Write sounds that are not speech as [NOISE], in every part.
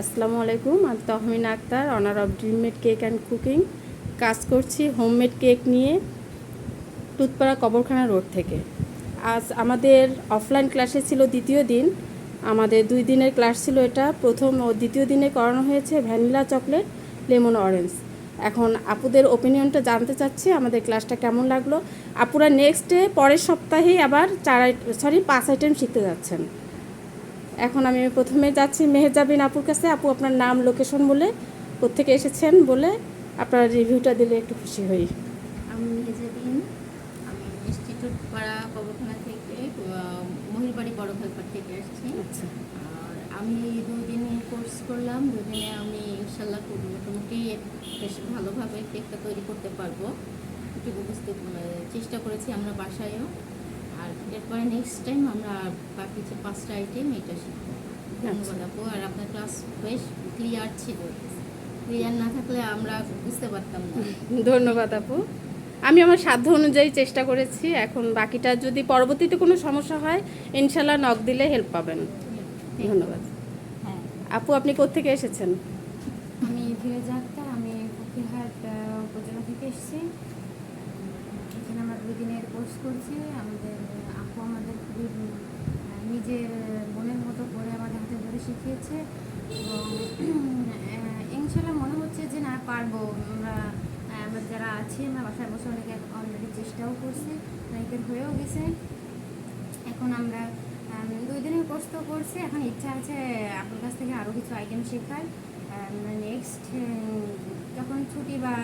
আসসালামু আলাইকুম, আমি Tahmin Akhtar owner of dream made cake and cooking কাজ করছি হোমমেড কেক নিয়ে টুথপাড়া কবরখানা রোড থেকে। আজ আমাদের অফলাইন ক্লাসে ছিল দ্বিতীয় দিন। আমাদের দুই দিনের ক্লাস ছিল এটা। প্রথম ও দ্বিতীয় দিনে করানো হয়েছে ভ্যানিলা চকলেট, লেমন অরেঞ্জ এখন আপুদের ওপিনিয়নটা জানতে চাচ্ছি, আমাদের ক্লাসটা কেমন লাগল? আপুরা নেক্সট পরের সপ্তাহেই আবার চার সরি পাঁচ আইটেম শিখতে যাচ্ছেন। এখন আমি প্রথমে যাচ্ছি মেহেজাবিন আপুর কাছে। আপু আপনার নাম লোকেশন বলে কোত্থেকে এসেছেন বলে আপনার রিভিউটা দিলে একটু খুশি হই। আমি মেজাদিন আমি ইনস্টিটিউট পাড়া কবরখানা থেকে মহিলবাড়ি বড় খালপাট থেকে আসছি আচ্ছা। আর আমি দুদিনে কোর্স করলাম। দুদিনে আমি ইনশাল্লাহ খুব মোটামুটি বেশ ভালোভাবে কেকটা তৈরি করতে পারব। একটু বুঝতে মানে চেষ্টা করেছি আমরা বাসায়ও। আর এরপরে নেক্সট টাইম আমরা বাকি যে পাঁচটা আইটেম এটা শিখব। ধন্যবাদ আপু আর আপনার ক্লাস বেশ ক্লিয়ার ছিল। ক্লিয়ার না থাকলে আমরা বুঝতে পারতাম না। [LAUGHS] ধন্যবাদ আপু। আমি আমার সাধ্য অনুযায়ী চেষ্টা করেছি। এখন বাকিটা যদি পরবর্তীতে কোনো সমস্যা হয় ইনশাল্লাহ নক দিলে হেল্প পাবেন। ধন্যবাদ। হ্যাঁ। আপু আপনি কোত্থেকে এসেছেন? আমি ফিরোজ আক্তার আমি ফকিরহাট আহ, উপজেলা থেকে এসেছি এখানে আমরা কোর্স করছি, আমাদের, আপু আমাদের খুবই নিজের মনের মতো করে আমাদের হাতে ধরে শিখিয়েছে এবং ইনশাল্লাহ মনে হচ্ছে যে না পারব। আমরা আমরা যারা আছি, আমরা বাসায় বসে অনেকে অলরেডি চেষ্টাও করছি অনেকের হয়েও গেছে। এখন আমরা দুই দিনের কোর্স তো করছি, এখন ইচ্ছা আছে আপনার কাছ থেকে আরও কিছু আইটেম শেখার। নেক্সট যখন ছুটি বা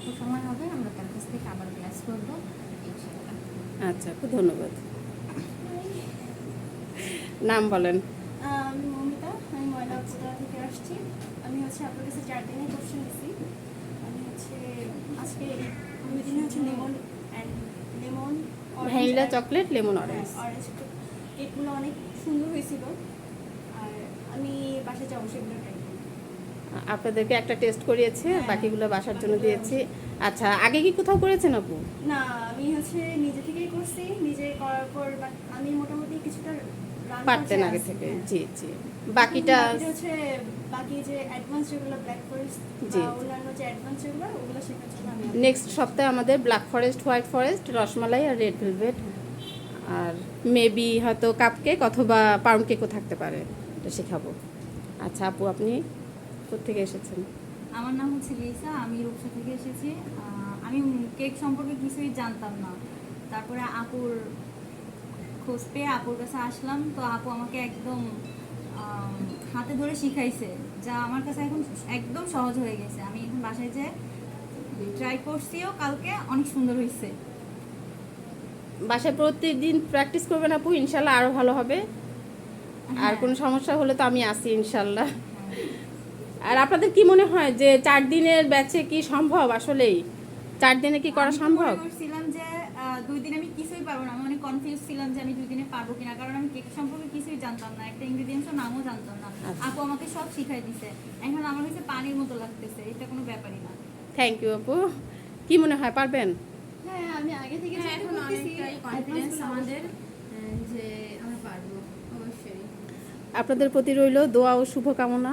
আহ, সময় হবে? আমরা কাছ থেকে আবার ক্লাস করব। আচ্ছা আপু ধন্যবাদ। নাম বলেন। আমি মমিতা আমি ময়লা উপজেলা থেকে আসছি। আমি হচ্ছে আপনার কাছে চার দিনের কোশ্চেন দিছি আমি হচ্ছে আজকে দুই দিনে হচ্ছে lemon and lemon vanilla chocolate lemon orange orange কেকগুলো অনেক সুন্দর হয়েছিল। আর আমি বাসায় যাব সেগুলো আপনাদেরকে একটা টেস্ট করিয়েছে হ্যাঁ, বাকিগুলো বাসার জন্য দিয়েছি। আচ্ছা আগে কি কোথাও করেছেন আপু? না আমি হচ্ছে নিজে থেকেই করছি নিজে করার পর আমি মোটামুটি কিছুটা পারতেন আগে থেকে হ্যাঁ। জি জি। বাকিটা হচ্ছে বাকি যে অ্যাডভান্স যেগুলো ব্ল্যাক ফরেস্ট জি। অন্যান্য যে অ্যাডভান্স যেগুলো ওগুলো শেখার জন্য নেক্সট সপ্তাহে আমাদের black forest white forest rasmalai আর রেড ভেলভেট আর মেবি হয়তো কাপ কেক অথবা পাউন্ড কেকও থাকতে পারে এটা শেখাবো। আচ্ছা আপু আপনি? কোথেকে এসেছেন? আমার নাম হচ্ছে লিসা আমি রূপসা থেকে এসেছি। আমি কেক সম্পর্কে কিছুই জানতাম না। তারপরে আপুর খোঁজ পেয়ে আপুর কাছে আসলাম। তো আপু আমাকে একদম হাতে ধরে শিখাইছে যা আমার কাছে এখন একদম সহজ হয়ে গেছে। আমি এখন বাসায় যে ট্রাই করছিও কালকে অনেক সুন্দর হয়েছে বাসায় প্রত্যেকদিন প্র্যাকটিস করবেন আপু ইনশাল্লাহ আরও ভালো হবে। আর হ্যাঁ। কোনো সমস্যা হলে তো আমি আসি ইনশাল্লাহ। আর আপনাদের কি মনে হয় যে চার দিনের ব্যাচে কি সম্ভব আসলেই? চার দিনে কি করা সম্ভব? করছিলাম যে দুই দিনে আমি কিছুই পারব না। আমি অনেক কনফিউজ ছিলাম যে আমি দুই দিনে পারব কিনা। কারণ আমি কেক সম্পর্কে কিছুই জানতাম না। একটা ইনগ্রিডিয়েন্টসও নামও জানতাম না। আচ্ছা। আপু আমাকে সব শিখাই দিছে। এখন আমার কাছে পানির মতো লাগতেছে। এটা কোনো ব্যাপারই না। থ্যাংক ইউ আপু। কি মনে হয় পারবেন? হ্যাঁ আমি আগে থেকে হ্যাঁ, এখন অনেকটাই কনফিডেন্স আমাদের যে আমরা পারব অবশ্যই। আপনাদের প্রতি রইল দোয়া ও শুভকামনা।